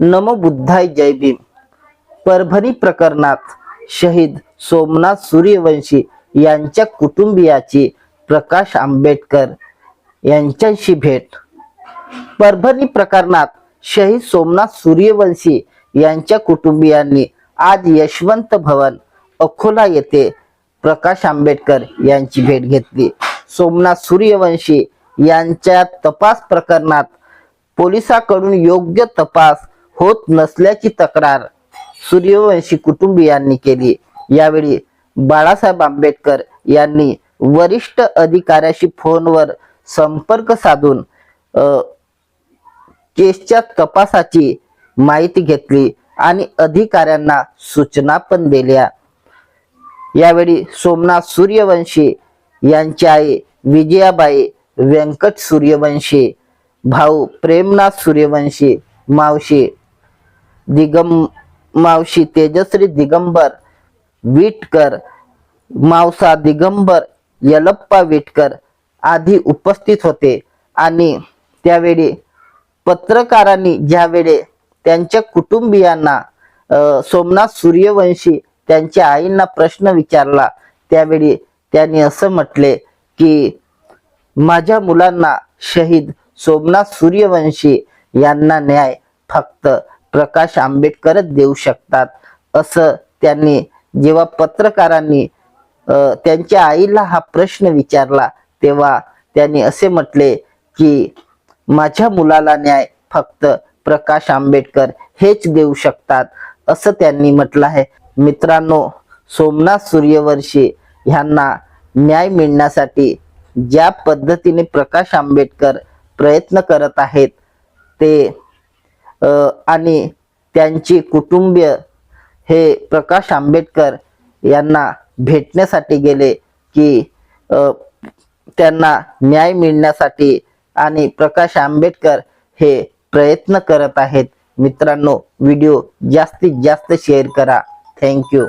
नमो बुद्धाय जय भीम. परभणी प्रकरणात शहीद सोमनाथ सूर्यवंशी यांच्या कुटुंबियाची प्रकाश आंबेडकर यांच्याशी भेट. परभणी प्रकरणात शहीद सोमनाथ सूर्यवंशी यांच्या कुटुंबियांनी आज यशवंत भवन अकोला येथे प्रकाश आंबेडकर यांची भेट घेतली. सोमनाथ सूर्यवंशी यांच्या तपास प्रकरणात पोलिसांकडून योग्य तपास होत नसल्याची तक्रार सूर्यवंशी कुटुंबियांनी केली. यावेळी बाळासाहेब आंबेडकर यांनी वरिष्ठ अधिकाऱ्याशी फोनवर संपर्क साधून केसच्या तपासाची माहिती घेतली आणि अधिकाऱ्यांना सूचना पण दिल्या. यावेळी सोमनाथ सूर्यवंशी यांची आई विजयाबाई व्यंकट सूर्यवंशी भाऊ प्रेमनाथ सूर्यवंशी मावशी दिगम मावशी तेजश्री दिगंबर विटकर मावसा दिगंबर यलप्पा विटकर आदी उपस्थित होते. आणि त्यावेळी पत्रकारांनी ज्यावेळी त्यांच्या कुटुंबियांना सोमनाथ सूर्यवंशी त्यांच्या आईंना प्रश्न विचारला त्यावेळी त्यांनी असं म्हटले की माझ्या मुलांना शहीद सोमनाथ सूर्यवंशी यांना न्याय फक्त प्रकाश आंबेडकरच देऊ शकतात. असं त्यांनी जेव्हा पत्रकारांनी त्यांच्या आईला हा प्रश्न विचारला तेव्हा त्यांनी असे म्हटले की माझ्या मुलाला न्याय फक्त प्रकाश आंबेडकर हेच देऊ शकतात असं त्यांनी म्हटलं आहे. मित्रांनो सोमनाथ सूर्यवंशी ह्यांना न्याय मिळण्यासाठी ज्या पद्धतीने प्रकाश आंबेडकर प्रयत्न करत आहेत ते आणि त्यांची कुटुंबीय हे प्रकाश आंबेडकर यांना भेटण्यासाठी गेले की त्यांना न्याय मिळण्यासाठी आणि प्रकाश आंबेडकर हे प्रयत्न करत आहेत. मित्रांनो व्हिडिओ जास्तीत जास्त शेअर करा. थँक्यू.